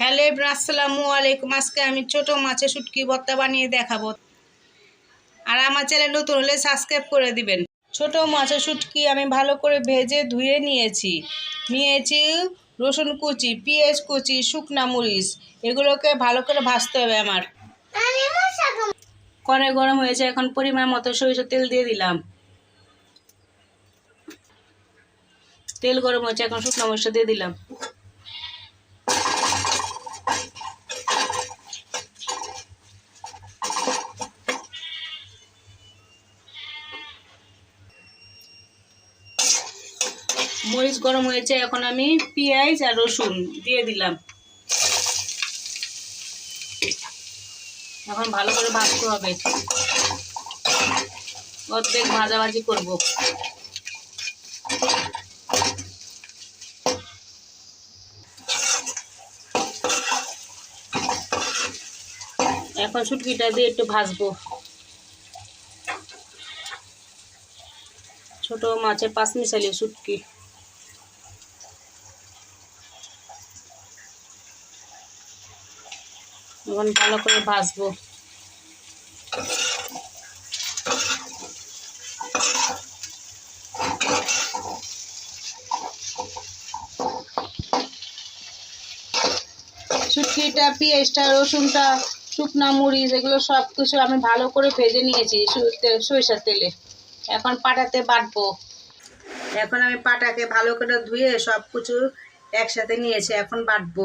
Hello আসসালামু আলাইকুম। আজকে আমি ছোট মাছের শুটকি ভর্তা বানিয়ে দেখাবো। আর আমার চ্যানেল নতুন হলে সাবস্ক্রাইব করে দিবেন। ছোট মাছের শুটকি আমি ভালো করে ভেজে ধুয়ে নিয়েছি। নিয়েছি রসুন কুচি, পেঁয়াজ কুচি, শুকনা মরিচ। এগুলোকে ভালো করে ভাজতে হবে আমার। কনে গরম হয়েছে, এখন পরিমাণ মতো সরিষার তেল দিয়ে দিলাম। তেল গরম হয়েছে, এখন শুকনো মরিচটা দিয়ে দিলাম। মরিচ, গরম হয়েছে এখন আমি পেঁয়াজ আর রসুন দিয়ে দিলাম। এখন ভালো করে ভাজতে হবে। অর্ধেক ভাজাভাজি করব। এখন শুটকিটা দিয়ে একটু ভাজবো। ছোট মাছের পাঁচ মিশালি শুটকি। এখন ভালো করে ভাজবো। শুটকিটা, পেঁয়াজটা, রসুনটা, শুকনা মরিচ, এগুলো সব কিছু আমি ভালো করে ভেজে নিয়েছি সরিষার তেলে। এখন পাটাতে বাটবো। এখন আমি পাটাকে ভালো করে ধুয়ে সব কিছু একসাথে নিয়েছি, এখন বাটবো।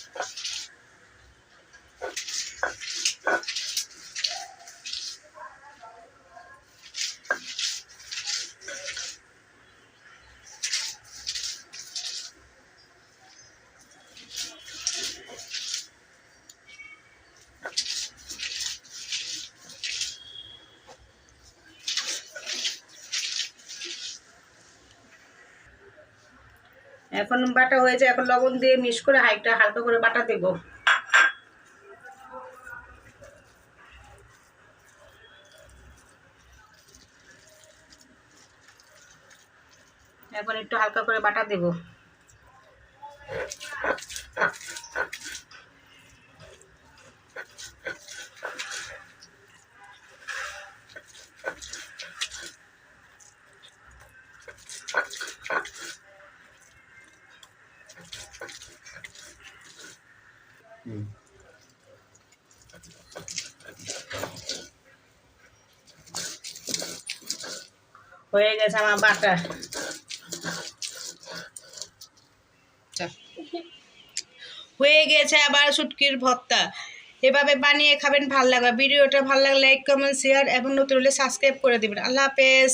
এখন বাটা হয়েছে এখন লবণ দিয়ে মিক্স করে হাইটা হালকা করে বাটা দেব। এখন একটু হালকা করে বাটা দেবো। হয়ে গেছে আমার বাটা। হয়ে গেছে আবার শুটকির ভর্তা। এভাবে বানিয়ে খাবেন, ভালো লাগবে। ভিডিওটা ভালো লাগলে লাইক কমেন্ট শেয়ার এবং নতুন হলে সাবস্ক্রাইব করে দেবেন। আল্লাহ হাফেজ।